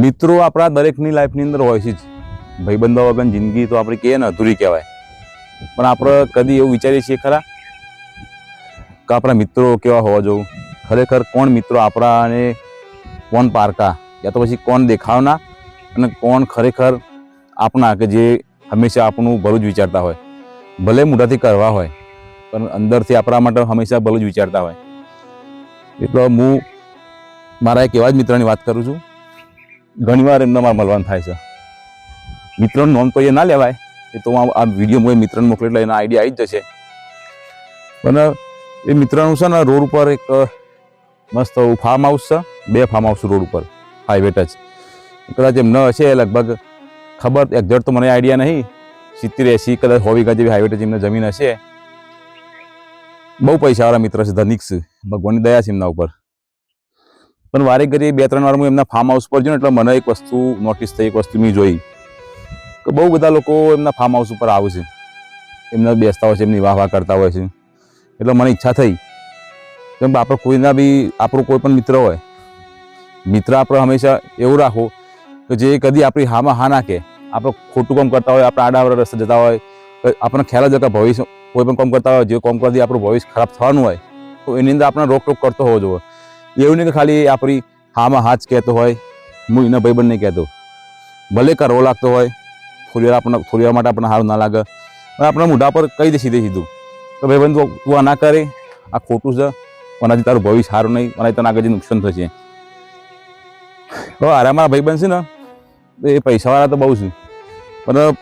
મિત્રો આપણા દરેકની લાઈફની અંદર હોય છે જ. ભાઈબંધો વગર જિંદગી તો આપણી કહીએ ને અધૂરી કહેવાય. પણ આપણે કદી એવું વિચારીએ છીએ ખરા? કે આપણા મિત્રો કેવા હોવા જોવું ખરેખર કોણ મિત્રો આપણાને કોણ પારકા? યા તો પછી કોણ દેખાવના? અને કોણ ખરેખર આપણા કે જે હંમેશા આપણું ભલું જ વિચારતા હોય. ભલે મોઢાથી કરવા હોય, પણ અંદરથી આપણા માટે હંમેશા ભલું જ વિચારતા હોય. એટલે હું મારા એક એવા જ મિત્રની વાત કરું છું. ઘણીવાર એમને મારે મળવાનું થાય છે. મિત્રોનું નોંધ તો એ ના લેવાય. એ તો આ વીડિયો હું મિત્રને મોકલે એટલે એનો આઈડિયા આવી જ જશે. પણ એ મિત્રનું છે ને, રોડ ઉપર એક મસ્ત ફાર્મ હાઉસ છે. બે ફાર્મ હાઉસ રોડ ઉપર. હાઈવે ટચ કદાચ એમ ન હશે લગભગ ખબર એક્ઝેક્ટ તો મને આઈડિયા નહીં. સિત્તેર એસી કદાચ વીઘા જેવી હાઈવે ટચ એમને જમીન હશે. બહુ પૈસાવાળા મિત્ર છે, ધનિક છે. ભગવાનની દયા છે એમના ઉપર. પણ વારે ઘડી બે, ત્રણ વાર હું એમના ફાર્મ હાઉસ પર જોયું એટલે મને એક વસ્તુ નોટિસ થઈ, એક વસ્તુ મેં જોઈ કે બહુ બધા લોકો એમના ફાર્મ હાઉસ ઉપર આવે છે. એમના બેસતા હોય છે, એમની વાહ વાહ કરતા હોય છે. એટલે મને ઈચ્છા થઈ કે આપણે કોઈના બી, આપણું કોઈ પણ મિત્ર હોય, મિત્ર આપણે હંમેશા એવું રાખો કે જે કદી આપણી હામાં હા ના કે આપણે ખોટું કામ કરતા હોય, આપણે આડા રસ્તે જતા હોય આપણને ખ્યાલ જ કે ભવિષ્ય કોઈ પણ કામ કરતા હોય, જે કામ કરતી આપણું ભવિષ્ય ખરાબ થવાનું હોય, તો એની અંદર આપણે રોક ટોક કરતો હોવો જોઈએ. એવું નહીં કે ખાલી આપણી હામાં હાથ કહેતો હોય, હું એના ભાઈબંધને કહેતો. ભલે કરવો લાગતો હોય, થોડી વાર આપણને, થોડી માટે આપણને સારું ના લાગે. પણ આપણા મોઢા પર કહી દે સીધે સીધું? તો ભાઈબંધ તું આ ના કરે, આ ખોટું છે આનાથી તારું ભવિષ્ય સારું નહીં, અને તને આગળ નુકસાન થશે. તો આરા મારા ભાઈબંધ છે ને, એ પૈસાવાળા તો બહુ છે. પણ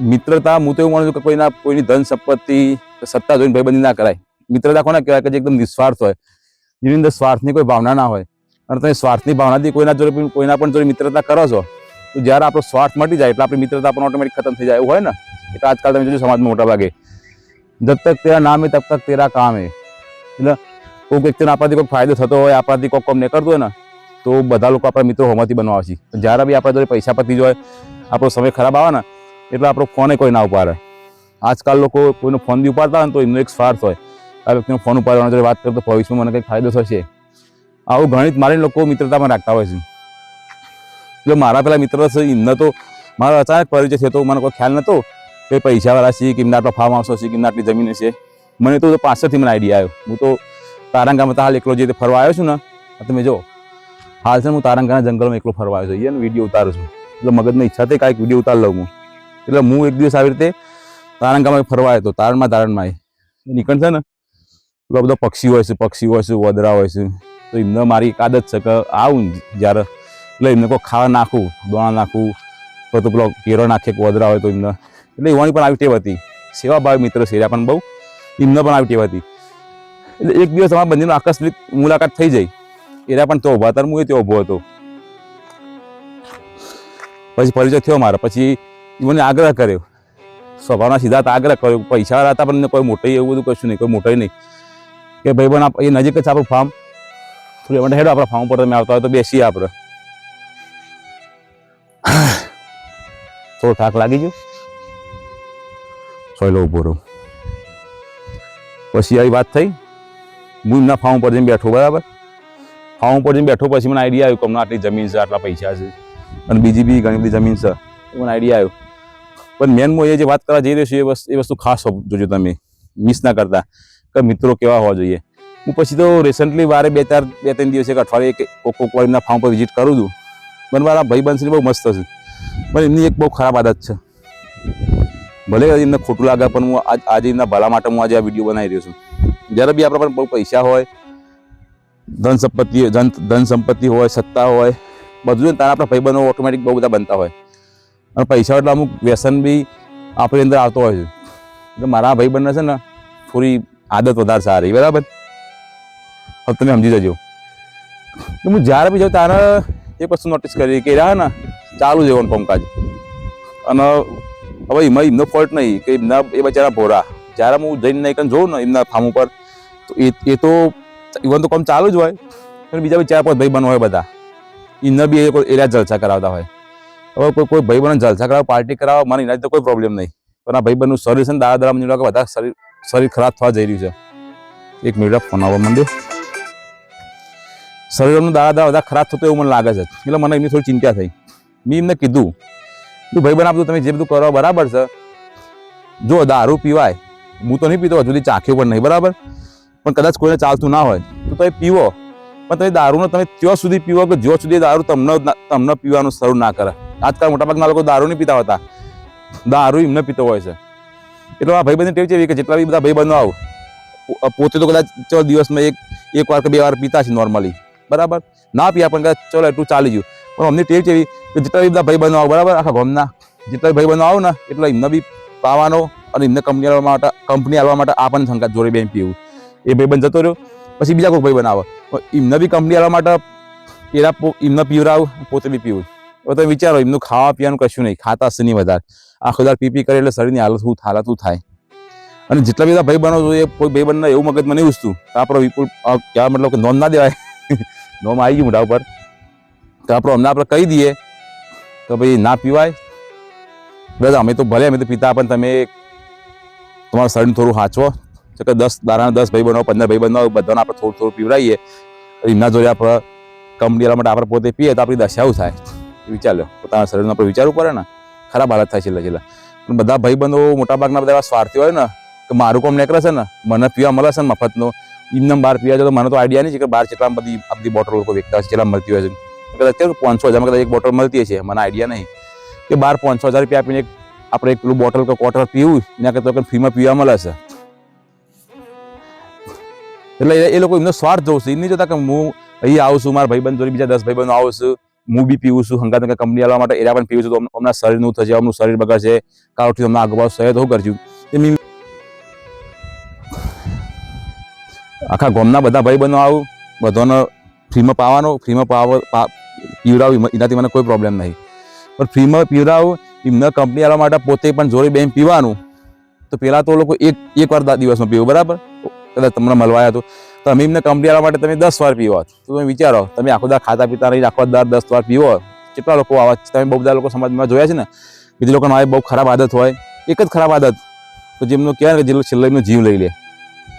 મિત્રતા, હું તો એવું માનું છું કે કોઈના, કોઈની ધન, સંપત્તિ, સત્તા જોઈને ભાઈબંધી ના કરાય. મિત્રતા કોને કહેવાય? કે જે એકદમ નિસ્વાર્થ હોય. જેની અંદર સ્વાર્થની કોઈ ભાવના ના હોય. અને તમે સ્વાર્થની ભાવનાથી કોઈના જોડે કોઈના પણ જોડે મિત્રતા કરો છો, તો જ્યારે આપણો સ્વાર્થ મટી જાય, એટલે આપણી મિત્રતા પણ ઓટોમેટિક ખતમ થઈ જાય, એવું હોય ને? એટલે આજકાલ તમે જોજો સમાજમાં મોટા ભાગે. જબ તક તેરા નામ, તબ તક તેરા કામ. હે એટલે કોઈ વ્યક્તિને આપણાથી કોઈ ફાયદો થતો હોય, આપણાથી કોઈ કામ નીકળતું હોય ને, તો બધા લોકો આપણા મિત્રો હોમાંથી બનવા છે જ્યારે બી આપણા જોડે પૈસા પતી જાય, આપણો સમય ખરાબ આવે ને, એટલે આપણો ફોને કોઈ ના ઉપાડે. આજકાલ લોકો કોઈનો ફોન બી ઉપાડતા હોય ને, તો એમનો એક સ્વાર્થ હોય. આ વ્યક્તિનો ફોન ઉપાડવાનો જોડે વાત કરતો ભવિષ્યમાં મને કંઈક ફાયદો થશે. આવું ગણિત મારીને લોકો મિત્રતામાં રાખતા હોય છે. એટલે મારા પેલા મિત્ર છે તો મારો અચાનક પરિચય થયો તો મને કોઈ ખ્યાલ નહોતો કે પૈસાવાળા છે કે એમના આટલા ફાર્મ હાઉસો છે કે એમના આટલી જમીન છે. મને તો પાછળથી મને આઈડિયા આવ્યો. હું તો તારંગામાં તો હાલ એકલો જે ફરવા આવ્યો છું ને તમે જો હાલ છે હું તારંગાના જંગલમાં એકલો ફરવા આવ્યો છું. એને વીડિયો ઉતારું છું. એટલે મગજની ઈચ્છા થઈ કાંઈક વીડિયો ઉતાર લઉં હું. એટલે હું એક દિવસ આવી રીતે તારંગામાં ફરવા આવ્યો હતો, તારણમાં તારણમાં. નીકળશે ને પેલા બધા પક્ષી હોય છે, પક્ષીઓ હોય છે, વદરા હોય છે. તો એમને મારી એક આદત છે કે આવું જ્યારે, એટલે એમને કોઈ ખાવા નાખું, દોણા નાખું, તો પેલો કેરો નાખે વદરા હોય તો એમને. એટલે એવાની પણ આવી ટેવ હતી. સેવાભાવી મિત્ર છે પણ બહુ. એમને પણ આવી ટેવ હતી. એટલે એક દિવસ અમારા બંનેનો આકસ્મિક મુલાકાત થઈ જાય એરા પણ તો ઊભા હતા હું ત્યાં ઊભો હતો. પછી પરિચય થયો મારો. પછી મને આગ્રહ કર્યો. સ્વભાવના સીધા આગ્રહ કર્યો. પૈસા હતા પણ કોઈ મોટી એવું બધું કશું નહીં, કોઈ મોટો નહીં. કે ભાઈ બન એ નજીક જ છે આપણું ફાર્મ થોડી માટે હેડો આપણા ફાર્મ પર તમે આવતા હોય તો બેસીએ આપણે. થોડો થાક લાગી ગયો. સોયલો ઊભો રહું. પછી આવી વાત થઈ. હું એમના ફાર્મ પર જઈને બેઠો બરાબર? ફાર્મ પર જઈને બેઠો પછી મને આઈડિયા આવ્યો કે હમણાં આટલી જમીન છે આટલા પૈસા છે. અને બીજી બી ઘણી બધી જમીન છે. એ મને આઈડિયા આવ્યો. પણ મેન હું એ જે વાત કરવા જઈ રહ્યો છું એ વસ્તુ એ વસ્તુ ખાસ જોજો તમે. મિસ ના કરતા. કે મિત્રો કેવા હોવા જોઈએ. હું પછી તો રિસન્ટલી વારે બે ચાર, બે ત્રણ દિવસ એક અઠવાડિયે એક કોક કોક વાર એમના ફાર્મ પર વિઝિટ કરું છું. પણ મારા ભાઈ બંસની બહુ મસ્ત છે પણ એમની એક બહુ ખરાબ આદત છે. ભલે એમને ખોટું લાગે, પણ હું આજ, આજે એમના ભલા માટે હું આજે આ વીડિયો બનાવી રહ્યો છું. જ્યારે બી આપણા પણ બહુ પૈસા હોય, ધન સંપત્તિ, ધન ધન સંપત્તિ હોય, સત્તા હોય, બધું તારા આપણા ભાઈબંધો ઓટોમેટિક બહુ બધા બનતા હોય. અને પૈસા એટલે અમુક વ્યસન બી આપણી અંદર આવતો હોય છે. એટલે મારા ભાઈબંધને છે ને થોડી આદત વધારે સારી, બરાબર? હવે તમે સમજી જજો. હું જ્યારે બી જાઉં ત્યારે એક વસ્તુ નોટિસ કરી કે રહ્યા ને, ચાલુ જ એવાનું કામકાજ અને હવે એમાં એમનો ફોલ્ટ નહીં, કે એમના, એ બચારા ભોરા. જ્યારે હું જઈને નહીં જોઉં ને એમના ફાર્મ ઉપર, તો એ એ તો ઇવન તો કામ ચાલુ જ હોય, પણ બીજા ચાર પાંચ ભાઈ બનો હોય બધા. એમને બી એ એરિયા જલસા કરાવતા હોય. હવે કોઈ કોઈ ભાઈ બહેન જલસા કરાવવા પાર્ટી કરાવો મને એના તો કોઈ પ્રોબ્લેમ નહીં. પણ આ ભાઈ બહેનનું શરીર છે ને દાડા દાડા મને લાગે વધારે શરીર શરીર ખરાબ થવા જઈ રહ્યું છે. એક મિનિટ ફોન આવવા માંડ્યો શરીરનું દાદા બધા ખરાબ થતો એવું મને લાગે છે. એટલે મને એમની થોડી ચિંતા થઈ. મેં એમને કીધું, તું ભાઈ બના તમે જે બધું કરો બરાબર છે. જો દારૂ પીવાય, હું તો નહીં પીતો, હજુ સુધી ચાખ્યો પણ નહીં, બરાબર? પણ કદાચ કોઈને ચાલતું ના હોય, તો તમે પીવો. પણ તમે દારૂનો તમે ત્યાં સુધી પીવો કે જ્યાં સુધી દારૂ તમને તમને પીવાનું શરૂ ના કરે. આજકાલ મોટાભાગના લોકો દારૂ નહીં પીતા હોતા. દારૂ એમને પીતો હોય છે. એટલે આ ભાઈબંધની ટેવ છે કે જેટલા બી બધા ભાઈબંધો આવ પોતે તો કદાચ ચલો દિવસમાં એક એક વાર કે બે વાર પીતા છે નોર્મલી બરાબર? ના પીયા પણ કદાચ ચલો એટલું ચાલી ગયું. પણ અમને ટેવ છે કે જેટલા બી બધા ભાઈબંધો આવો, બરાબર? આખા ગામના. જેટલા ભાઈબંધો આવો ને, એટલા એમને બી પાવાનો અને એમને કંપની આવવા માટે કંપની આવવા માટે આ પણ સંકાત જોડે બેન પીવું. એ ભાઈબંધ જતો રહ્યો, પછી બીજા કોઈ ભાઈબંધ આવે. એમને બી કંપની આવવા માટે એના એમને પીવડાવ, પોતે બી પીવું. હવે તમે વિચારો, એમનું ખાવા પીવાનું કશું નહીં, ખાતા હશે નહીં વધારે. આખો દાળ પી પી કરે એટલે શરીરની હાલત શું હાલત થાય. અને જેટલા બધા ભાઈ બનો એ કોઈ ભાઈ બંને એવું મગજમાં નહીં ઉસતું. આપણો વિપુલ અ, કહેવા મતલબ કે નોંધ ના દેવાય. નોમ આવી ગયું મોઢા ઉપર. તો આપણો અમને આપણે કહી દઈએ તો ભાઈ ના પીવાય. બસ અમે તો ભલે અમે તો પીતા પણ તમે તમારા શરીર થોડું સાચવો તો કે દસ દારાના દસ ભાઈ બનાવો પંદર ભાઈ બનાવો બધાને આપણે થોડું થોડું પીવડાવીએ એમના જોડે આપણે કંપની માટે આપણે પોતે પીએ તો આપણી દશાઓ થાય. વિચાર લો પોતાના શરીરનું આપણે વિચારવું પડે ને. ખરાબ હાલત થાય છેલ્લા છેલ્લા. પણ બધા ભાઈબંધો મોટાભાગના બધા એવા સ્વાર્થી હોય ને, કે મારું કોમ નીકળે છે ને, મને પીવા મળે છે ને મફતનો. એમને બહાર પીવા જાય તો મને તો આઈડિયા નહીં છે કે બહાર કેટલા બધી આ બધી બોટલ લોકો હોય છે કેટલા મળતી હોય છે. કદાચ પાંચસો હજારમાં કદાચ એક બોટલ મળતી છે મને આઈડિયા નહીં. કે બાર પાંચસો હજાર રૂપિયા આપીને એક આપણે એક પેલું બોટલ કે ક્વાર્ટર પીવું, એના કરતાં તો ફ્રીમાં પીવા મળે છે. એટલે એ- લોકો એમનો સ્વાર્થ જોઉં છું એ નહીં જોતા કે હું અહીં આવું છું, મારા ભાઈબંધ જોડે બીજા દસ ભાઈબંધો આવું છું. હું બી પીવું છું. હંગાત હંગા કંપની આવવા માટે એરા પણ પીવું છું. તો હમણાં શરીરનું થશે, અમનું શરીર બગડશે. કારોથી હમણાં આગળ સહે તો કરજું એ આખા ગામના બધા ભાઈ બનો આવું. બધાનો ફ્રીમાં પાવાનો, ફ્રીમાં પાવ પીવડાવું. એનાથી મને કોઈ પ્રોબ્લેમ નહીં. પણ ફ્રીમાં પીવડાવું, એમને કંપની આવવા માટે પોતે પણ જોડે બેન પીવાનું. તો પહેલાં તો લોકો એક એક વાર દિવસમાં પીવું. બરાબર? કદાચ તમને મળવાયા તો તમે એમને કંપની આવવા માટે તમે દસ વાર પીવો. તો તમે વિચારો, તમે આખો દા ખાતા પીતા નહીં આખો દાર દસ વાર પીવો. કેટલા લોકો આવા તમે બહુ બધા લોકો સમાજમાં જોયા છે ને? કે જે લોકોનો આ બહુ ખરાબ આદત હોય. એક જ ખરાબ આદત. તો જેમનું કહેવાય ને કે જે લોકો છેલ્લે એમનો જીવ લઈ લે.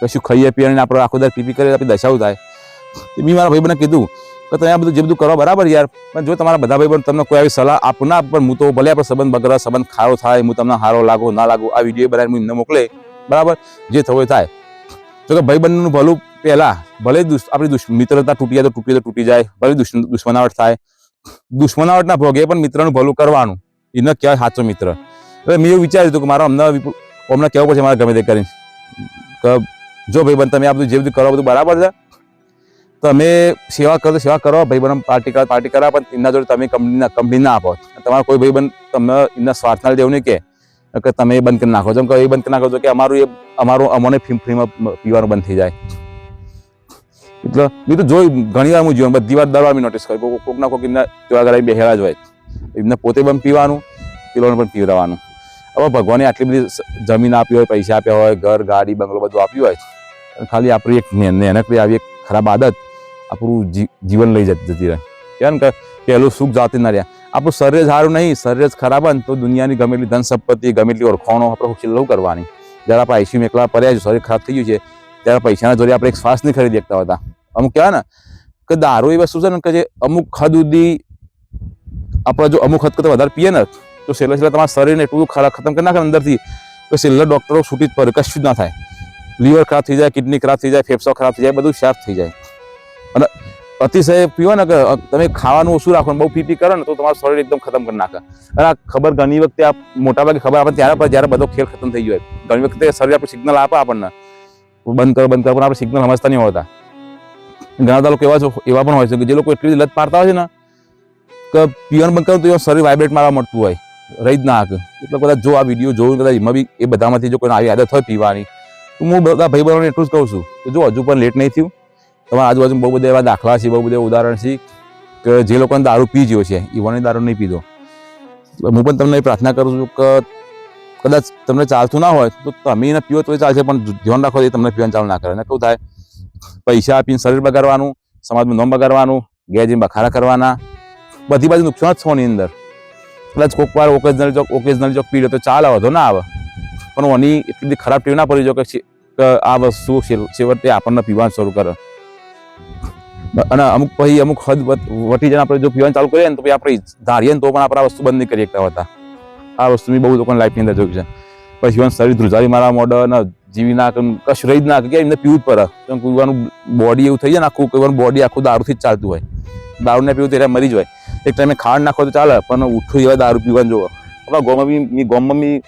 કશું ખાઈએ પીએ અને આપણે આખો દાર પી પી કરે આપણી દશાઓ થાય. તો મેં મારા ભાઈબંધને કીધું કે તમે આ બધું જે બધું કરો, બરાબર યાર? પણ જો તમારા બધા ભાઈબંધ તમને કોઈ આવી સલાહ આપો ના, પણ હું તો ભલે આપણે સંબંધ બગડે, સંબંધ ખારો થાય, હું તમને હારો લાગો, ના લાગો, આ વીડિયો હું એમને મોકલે. બરાબર? જે થવું થાય. જો કે ભાઈબંધનું ભલું પહેલા, ભલે આપણી દુશ, મિત્રતા તૂટી જાય તો તૂટી તો તૂટી જાય, ભલે દુશ્મન દુશ્મનાવટ થાય. દુશ્મનાવટના ભોગે પણ મિત્રનું ભલું કરવાનું. એને કહેવાય સાચો મિત્ર? એટલે મેં એવું વિચાર્યું હતું કે મારો અમને અમને કહેવું પડશે મારે ગમે તે કરીને. કે જો ભાઈબંધ તમે આ બધું જે બધું કરો, બધું બરાબર છે? તમે સેવા કરો તો સેવા કરો ભાઈબંધ પાર્ટી કરો, પાર્ટી કરાવો, પણ એમના જોડે તમે કંપનીના કંપની ના આપો. તમારા કોઈ ભાઈબંધ તમને એમના સ્વાર્થના લીધે એવું નહીં કે. કે તમે એ બંધ કરી નાખો. જેમ કે એ બંધ કરી નાખો છો કે અમારું એ અમારું અમને ફ્રી ફ્રીમાં પીવાનું બંધ થઈ જાય. એટલે મેં તો જોઈ ઘણી વાર હું જોયું, બધી વાર દર મેં નોટિસ કરી કોક ના કોક એમના તેવા ઘરે બેહેલા જ હોય. એમને પોતે પણ પીવાનું, પેલોને પણ પીવડાવવાનું. હવે ભગવાને આટલી બધી જમીન આપી હોય, પૈસા આપ્યા હોય, ઘર, ગાડી, બંગલો બધું આપ્યું હોય ખાલી આપણી એક નેનકડી આવી, એક ખરાબ આદત, આપણું જીવન લઈ જતી રહે. કે પહેલું સુખ જાતે ના રહ્યા. આપણું શરીર સારું નહીં, શરીર જ ખરાબ ને તો દુનિયાની ગમે એટલી ધન સંપત્તિ, ગમેલી ઓળખાણો આપણે છેલ્લું કરવાની. જ્યારે આપણે આઈસીયુ એકલા પડ્યા છે, શરીર ખરાબ થઈ ગયું છે, ત્યારે પૈસાના જોડે આપણે એક શ્વાસ નહીં ખરીદી શકતા હતા. અમુક કહેવાય ને કે દારૂ એ વસ્તુ છે ને કે જે અમુક હદ સુધી આપણે જો અમુક હદ કરતાં વધારે પીએ ને, તો છેલ્લે છેલ્લે તમારા શરીરને એટલું ખરાબ ખતમ કરી નાખે અંદરથી, તો છેલ્લે ડૉક્ટરો છૂટી જ પડે, કશું જ ના થાય. લીવર ખરાબ થઈ જાય કિડની ખરાબ થઈ જાય ફેફસો ખરાબ થઈ જાય, બધું શાર્પ થઈ જાય. અને અતિશય પીવો ને કે તમે ખાવાનું ઓછું રાખો બહુ પી પી કરો ને તો તમારું શરીર એકદમ ખતમ કરી નાખે. અને આ ખબર ઘણી વખતે આ મોટાભાગે ખબર આપણે ત્યારે પણ જ્યારે બધો ખેલ ખતમ થઈ ગયો હોય, ઘણી વખતે શરીર આપણે સિગ્નલ આપે આપણને. બંધ કરો બંધ કરો, પણ આપણે સિગ્નલ સમજતા નહીં હોતા. ઘણા બધા લોકો એવા એવા પણ હોય છે કે જે લોકો એટલી લત પાડતા હોય છે ને, કે પીવાનું બંધ કરો તો એનું શરીર વાઇબ્રેટ મારવા મળતું હોય. રહી જ ના હાક એટલે કદાચ જો આ વીડિયો જોયું કદાચ એમાં બી એ બધામાંથી જો કોઈ આવી આદત હોય પીવાની, તો હું બધા ભાઈ બહેનોને એટલું જ કહું છું કે જો હજુ પણ લેટ નહીં થયું તમારા આજુબાજુ બહુ બધા એવા દાખલા છે, બહુ બધા ઉદાહરણ છે કે જે લોકોને દારૂ પી ગયો છે ઈવોને દારૂ નહીં પીધો. હું પણ તમને પ્રાર્થના કરું છું કે કદાચ તમને ચાલતું ના હોય, તો તમે એને પીવો તો ચાલશે, પણ ધ્યાન રાખો એ તમને પીવાનું ચાલુ ના કરે. કેવું થાય, પૈસા આપીને શરીર બગાડવાનું સમાજમાં નોમ બગાડવાનું ગેરજીન બખારા કરવાના, બધી બાજુ નુકસાન જ છે અંદર. કદાચ કોઈક વાર ઓકેઝનલ ચોક ઓકેઝનલ ચોક પીડ્યો તો ચાલે વધો ના આવે. પણ ઓની એટલી બધી ખરાબ ટેવ ના પડી જો કે આ વસ્તુ છેવટે આપણને પીવાનું શરૂ કરે. અને અમુક પછી અમુક હદ વટ- જઈને આપણે જો પીવાનું ચાલુ કરીએ ને તો આપણે ધારીએ ને તો પણ આપણે આ વસ્તુ બંધ નહીં કરી શકતા હોતા. આ વસ્તુ મેં બહુ લોકોની લાઈફની અંદર જોયું છે. પછી જીવન શરીર ધ્રુજારી મારા મોઢ અને જીવી ના કશું રહી જ ના કે એમને પીવું જ પડે. કેમ કોઈવાનું બોડી એવું થઈ જાય ને આખું કોઈવાનું બોડી આખું દારૂથી જ ચાલતું હોય. દારૂ ને પીવું તો એટલે મરી જ હોય. એક ટાઈમે ખાંડ નાખો તો ચાલે, પણ ઉઠું એવા દારૂ પીવાનું જોવો આપણા ગોમાં બી, મી બી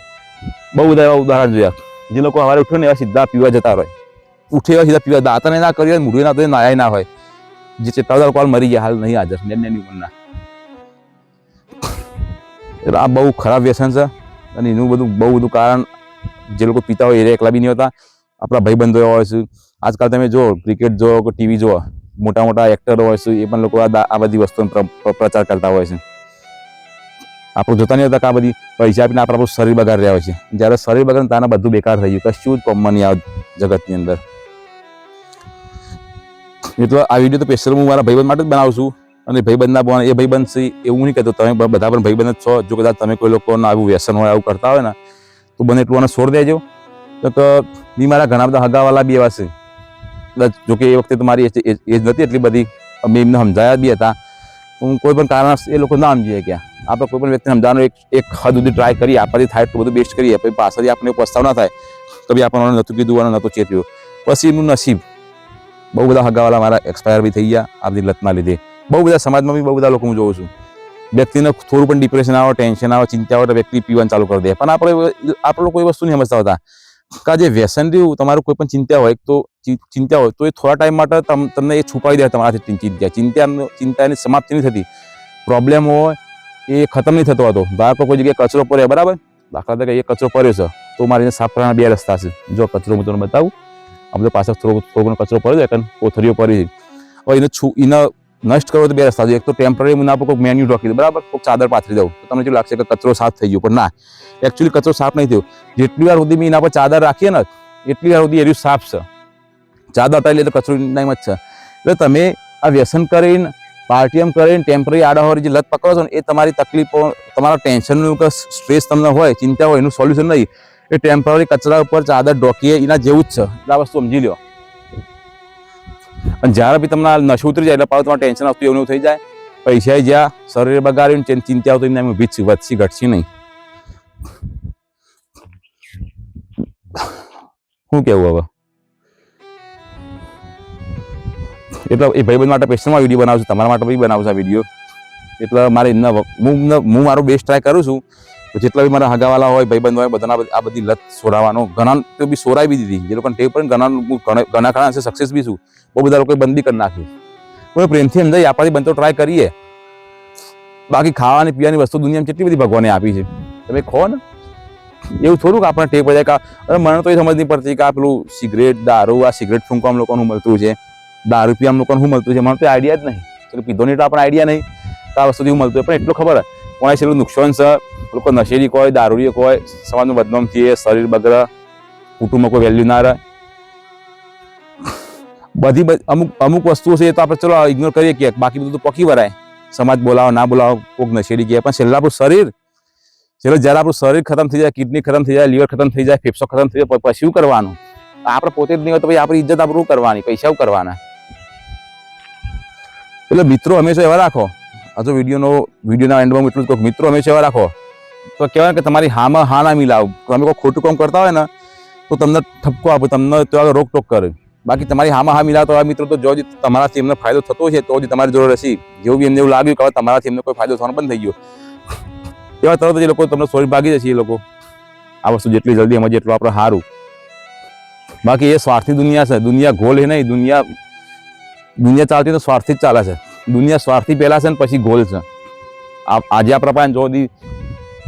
બહુ બધા એવા ઉદાહરણ જોયા. જે લોકો સવારે ઉઠ્યો ને એવા સીધા પીવા જતા હોય. ઉઠે એવા સીધા પીવા, દાંતને ના કરી હોય મૂઢું ના તો નાયા ના હોય. જે ચેતાવદાર કોલ મરી ગયા, હાલ નહીં હાજર. ને એની ઉંમરના. એટલે આ બહુ ખરાબ વ્યસન છે અને એનું બધું બહુ બધું કારણ જે લોકો પીતા હોય, એ એકલા બી નહીં હોતા. આપણા ભાઈબંધો એવા હોય છે. આજકાલ તમે જો ક્રિકેટ જો કે ટીવી જો મોટા મોટા એક્ટરો હોય છે, એ પણ લોકો આ બધી વસ્તુનો પ્ર- પ્ર- પ્રચાર કરતા હોય છે. આપણું જોતા નહીં હોતા કે આ બધી પૈસા આપીને આપણે શરીર બગાડ રહ્યા હોય છે. જ્યારે શરીર બગાડે તાના બધું બેકાર થઈ ગયું. કશું જ કોમન નહીં આ જગતની અંદર. એટલે આ વીડિયો તો સ્પેશિયલ હું મારા ભાઈબંધ માટે જ બનાવું છું. અને ભાઈબંધના પણ એ ભાઈબંધ છે, એવું નહીં કહેતો, તમે બધા પણ ભાઈબંધ જ છો. જો કદાચ તમે કોઈ લોકોનું આવું વ્યસન હોય, આવું કરતા હોય ને, તો બને એટલું આને છોડ દેજો. તો બી મારા ઘણા બધા હગાવાલા બી એવા છે. કદાચ જો કે એ વખતે તો મારી એજ નથી એટલી બધી. અમે એમને સમજાયા બી હતા. હું કોઈ પણ કારણ એ લોકો ના સમજી શક્યા. આપણે કોઈ પણ વ્યક્તિને સમજાવવાનો એક એક હદ સુધી ટ્રાય કરીએ. આપણાથી થાય એટલું બધું બેસ્ટ કરીએ. પછી પાછળથી આપણને પસ્તાવ ના થાય. તો બી આપણને નહોતું કીધું અને નહોતું ચેત્યું પછી એમનું નસીબ. બહુ બધા હગાવાલા મારા એક્સપાયર બી થઈ ગયા આ બધી લતના લીધે. બહુ બધા સમાજમાં બી બહુ બધા લોકો હું જોઉં છું. વ્યક્તિને થોડું પણ ડિપ્રેશન આવે ટેન્શન આવે, ચિંતા આવે તો વ્યક્તિ પીવાનું ચાલુ કરી દે. પણ આપણે આપણે લોકો એ વસ્તુ નહીં સમજતા હતા. કે જે વ્યસન રહ્યું, તમારું કોઈ પણ ચિંતા હોય, તો ચિંતા હોય, તો એ થોડા ટાઈમ માટે તમ- તમને એ છુપાવી દે તમારાથી ચિંતા. ચિંતા ચિંતાની સમાપ્તિ નહીં થતી. પ્રોબ્લેમ હોય, એ ખતમ નહીં થતો હતો. ધારો કે કોઈ જગ્યાએ કચરો પડ્યો, બરાબર? દાખલા તરીકે એ કચરો પડ્યો છે, તો મારી એને સાફ કરવાના બે રસ્તા છે. જો કચરો હું તમને બતાવું. આ બધો પાછળ થોડો થોડો કચરો પડ્યો છે કોથળીઓ પડી હવે એને છૂ, એને નષ્ટ કરવો તો બે રસ્તા છે. એક તો ટેમ્પરરી મને પર કોઈક મેન્યુ ઢોકી દઉં બરાબર? કોઈક ચાદર પાથરી દઉં. તો તમને શું લાગશે કે કચરો સાફ થઈ ગયો? પણ ના. એકચ્યુઅલી કચરો સાફ નહીં થયો. જેટલી વાર સુધી મેં એના પર ચાદર રાખીએ ને, એટલી વાર સુધી એર્યું સાફ છે. ચાદર હટાવી લે તો કચરો એના જ છે. એટલે તમે આ વ્યસન કરીને, પાર્ટીએમ કરીને ટેમ્પરરી આડાહોરી જે લત પકડો છો ને, એ તમારી તકલીફો, તમારા ટેન્શનનું કે સ્ટ્રેસ તમને હોય, ચિંતા હોય, એનું સોલ્યુશન નહીં. એ ટેમ્પરરી કચરા ઉપર ચાદર ઢોકીએ એના જેવું જ છે. એટલે આ વસ્તુ સમજી લો અને જ્યારે બી તમને આ નશો ઉતરી જાય, એટલે પાછું તમારે ટેન્શન આવતું એવું થઈ જાય. પૈસા જ્યાં શરીર બગાડ્યું ને ચિંતા આવતું એમને એમ ઊભી વધશે, ઘટશે નહીં. શું કેવું હવે? એટલે એ ભાઈબંધ માટે સ્પેશિયલમાં વીડિયો બનાવું છું, તમારા માટે બી બનાવું છું આ વીડિયો એટલે મારે એમના હું હું મારું બેસ્ટ ટ્રાય કરું છું. જેટલા બી મારા હગાવાલા હોય, ભાઈબંધ હોય, બધાના આ બધી લત સોરાવાનો ઘણા તો બી સોરાઈ બી દીધી જે લોકોને ટેવ પણ ઘણા ઘણા ઘણા અંશે સક્સેસ બી છું. બહુ બધા લોકોએ બંધ કરી નાખ્યું. કોઈ પ્રેમથી સમજાય આપણાથી બનતો ટ્રાય કરીએ. બાકી ખાવાની, પીવાની વસ્તુ દુનિયામાં કેટલી બધી ભગવાને આપી છે. તમે ખો ને. એવું થોડુંક આપણે ટેવ પડી જાય મને તો એ સમજ નહીં પડતી કે આ પેલું સિગરેટ, દારૂ, આ સિગરેટ ફૂંકવા લોકોનું મળતું છે. દારૂ પીવા લોકોને શું મળતું છે? મને તો આઈડિયા જ નહીં. એટલે પીધો નહીં તો આપણે આઈડિયા નહીં. તો આ વસ્તુથી શું મળતું પણ એટલું ખબર કોણે છેલ્લું નુકસાન છે? લોકો નશેરી કોઈ દારૂડીઓ કોઈ સમાજનું બદનામ થઈએ, શરીર બગડે, કુટુંબમાં કોઈ વેલ્યુ ના રહે. બધી અમુક અમુક વસ્તુઓ છે એ તો આપણે ચલો ઇગ્નોર કરીએ કે બાકી બધું તો પકી વરાય. સમાજ બોલાવો, ના બોલાવો કોઈક નશેરી કહે. પણ છેલ્લા આપણું શરીર, છેલ્લે જ્યારે આપણું શરીર ખતમ થઈ જાય, કિડની ખતમ થઈ જાય, લીવર ખતમ થઈ જાય, ફેફસો ખતમ થઈ જાય પછી શું કરવાનું? આપણે પોતે જ નહીં હોય તો પછી આપણી ઇજ્જત આપણું કરવાની, પૈસા કરવાના? એટલે મિત્રો, હંમેશા એવા રાખો આ જો વિડીયોનો વિડીયોના એન્ડમાં એટલું જ કહું મિત્રો હંમેશા એવા રાખો. તો કહેવાય કે તમારી હામાં હા ના મિલાવ. તમે કોઈ ખોટું કામ કરતા હોય ને, તો તમને ઠપકો આપે, તમને તો રોકટોક કરે. બાકી તમારી હામાં હા મિલાવ તો આ મિત્રો તો જો તમારાથી એમને ફાયદો થતો છે તો જ તમારી જોડે રહેશે. જેવું બી એમને એવું લાગ્યું કે તમારાથી એમને કોઈ ફાયદો થવાનો બંધ થઈ ગયો. એવા તરત જ એ લોકો તમને સોરી ભાગી જશે એ લોકો. આ વસ્તુ જેટલી જલ્દી એમાં એટલું આપણે સારું બાકી એ સ્વાર્થી દુનિયા છે. દુનિયા ગોલ એ નહીં, દુનિયા દુનિયા ચાલતી તો સ્વાર્થી જ ચાલે છે. દુનિયા સ્વાર્થી પહેલાં છે ને પછી ગોલ છે. આજે આપણા પાસે જો દી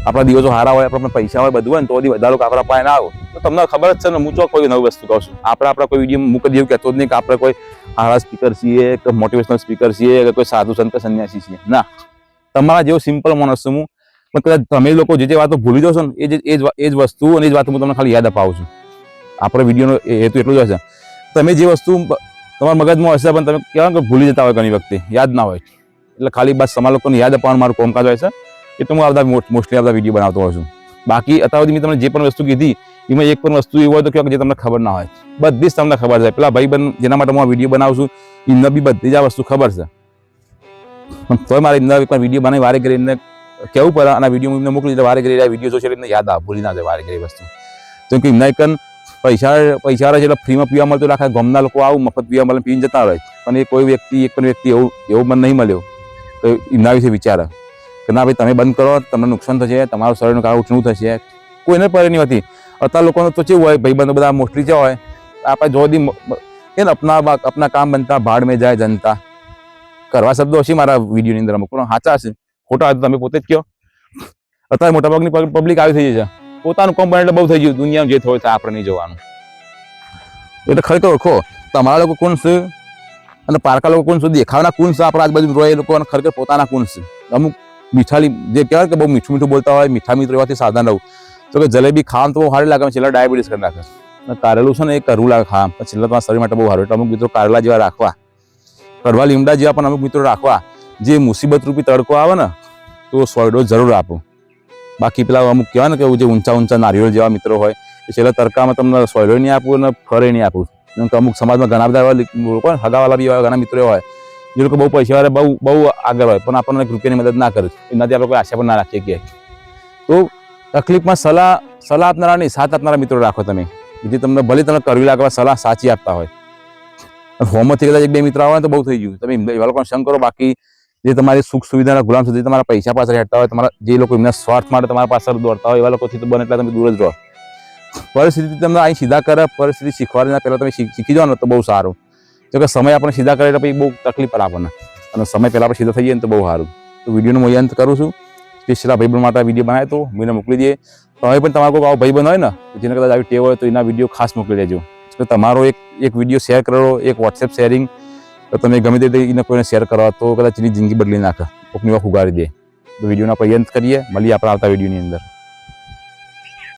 આપણા દિવસો સારા હોય, આપણા પૈસા હોય, બધું હોય ને તો દી બધા આપણા પાસે ના આવો. તો તમને ખબર જ છે ને, હું ચોક કોઈ નવી વસ્તુ કહું છું. આપણે આપણા કોઈ વીડિયો મૂકી દેવું કહેતો જ નહીં કે આપણે કોઈ સારા સ્પીકર છીએ, કે મોટિવેશનલ સ્પીકર છીએ, કે કોઈ સાધુ સંત કે સંન્યાસી છીએ. ના. તમારા જેવો સિમ્પલ માણસ છું હું. પણ કદાચ તમે લોકો જે જે વાતો ભૂલી જશો ને, એ જ એ જ વસ્તુ અને એ જ વાતો હું તમને ખાલી યાદ અપાવું છું. આપણો વિડીયોનો હેતુ એટલું જ હશે. તમે જે વસ્તુ તમારા મગજમાં હશે પણ તમે કહેવાય કે ભૂલી જતા હોય ઘણી વખતે, યાદ ના હોય. એટલે ખાલી બસ તમારા લોકોને યાદ અપાવવાનું મારું કોમકાજ હોય છે. એટલે હું આ બધા મોસ્ટલી આ બધા વીડિયો બનાવતો હોઉં છું. બાકી અત્યાર સુધી મેં તમને જે પણ વસ્તુ કીધી, એમાં એક પણ વસ્તુ એવી હોય તો કહેવાય કે જે તમને ખબર ના હોય. બધી જ તમને ખબર છે. પેલા ભાઈ બંધ જેના માટે હું આ વીડિયો બનાવું છું, એમને બી બધી જ આ વસ્તુ ખબર છે. પણ તોય મારે એમના એક વીડિયો બનાવી, વારે ઘડી એમને કેવું પડે અને વીડિયો હું એમને મોકલી એટલે વારે કરી વીડિયો જોશે એટલે યાદ આ ભૂલી ના જાય વારે ઘડી વસ્તુ. તો કે એમના એક પૈસા પૈસા રહે છે એટલે ફ્રીમાં પીવા મળતું એટલે આખા ગામના લોકો આવું મફત પીવા મળે પીને જતા રહે. પણ એ કોઈ વ્યક્તિ, એક પણ વ્યક્તિ એવું એવું મને નહીં મળ્યો. તો એમના વિશે વિચારે. કે ના ભાઈ, તમે બંધ કરો, તમને નુકસાન થશે, તમારું શરીરનું કારણ ઉઠવું થશે. કોઈને પર નહીં હોતી. અત્યારે લોકોનો તો કેવું હોય ભાઈ બંધ મોસ્ટલી જે હોય, આપણે જો દી એ ને અપના અપના કામ બનતા, ભાડ મેં જાય, જનતા. કરવા શબ્દો હશે મારા વિડીયોની અંદર અમુક, પણ સાચા હશે. ખોટા તમે પોતે જ કહો. અત્યારે મોટાભાગની પબ્લિક આવી થઈ છે પોતાનું કામ બને એટલે બહુ થઈ ગયું. દુનિયામાં જે થયું આપણે નહીં જોવાનું. એટલે ખરેખર ઓળખો. તમારા લોકો કોણ છે? અને પારકા લોકો કોણ છે? દેખાવના કોણ છે? આપણા આજુબાજુ એ લોકો અને ખરેખર પોતાના કોણ છે? અમુક મીઠાલી જે કહેવાય કે બહુ મીઠું મીઠું બોલતા હોય, મીઠા મિત્રો એવાથી સાવધાન રહું. તો કે જલેબી ખાવાનું તો બહુ સારી લાગે છેલ્લા ડાયાબિટીસ કરી નાખે. અને કારેલું છે ને એ કરવું લાગે ખાવા છેલ્લા તમારા શરીર માટે બહુ સારું. એટલે અમુક મિત્રો કારેલા જેવા રાખવા. કડવા લીમડા જેવા પણ અમુક મિત્રો રાખવા. જે મુસીબત રૂપી તડકો આવે ને, તો સોયડો જરૂર આપો. બાકી પેલા અમુક કહેવાય ને કે જે ઊંચા ઊંચા નારિયેળ જેવા મિત્રો હોય, એ છેલ્લા તડકામાં તમને સોયલો નહીં આપું અને ફરે નહીં આપું. જેમ કે અમુક સમાજમાં ઘણા બધા એવા લોકો હગાવાલા બી એવા ઘણા મિત્રો હોય જે લોકો બહુ પૈસાવાળા બહુ બહુ આગળ હોય, પણ આપણને રૂપિયાની મદદ ના કરે. એનાથી આપણે કોઈ આશા પણ ના રાખીએ કે તો તકલીફમાં સલાહ સલાહ આપનારા નહીં, સાથ આપનારા મિત્રો રાખો તમે. જે તમને ભલે તમને કરવી લાગવા સલાહ સાચી આપતા હોય. હોમથી કદાચ એક બે મિત્રો આવે તો બહુ થઈ ગયું. તમે એવા લોકોને સંગ કરો, બાકી જે તમારી સુખ સુવિધાના ગુલામ સુધી તમારા પૈસા પાછળ હેઠતા હોય, તમારા જે લોકો એમના સ્વાર્થ માટે તમારા પાછળ દોડતા હોય, એવા લોકોથી તો બને એટલે તમે દૂર જ રહો. પરિસ્થિતિ તમને અહીં સીધા કરે, પરિસ્થિતિ શીખવાડીને પહેલાં તમે શીખી જાઓ ને તો બહુ સારું. જો કે સમય આપણે સીધા કરે એટલે પછી બહુ તકલીફ પડે આપણને. અને સમય પહેલાં આપણે સીધા થઈ જઈએ ને તો બહુ સારું. તો વિડીયોનું હું અંત કરું છું. સ્પેશિયલ આ ભાઈબંધ માટે વીડિયો બનાવ્યો તો મને મોકલી દઈએ. તમે પણ તમારો કોઈ આવો ભાઈબંધ હોય ને જેને કદાચ આવી ટેવ હોય તો એના વીડિયો ખાસ મોકલી દેજો. તો તમારો એક એક વીડિયો શેર કરો, એક વોટ્સએપ શેરિંગ તો તમે ગમે તે એને કોઈને શેર કરો, તો કદાચ એની જિંદગી બદલી નાખે. કોકની વાત ઉગાડી દે. તો વિડીયોના આપણે અંત કરીએ. મળીએ આપણે આવતા વિડીયોની અંદર.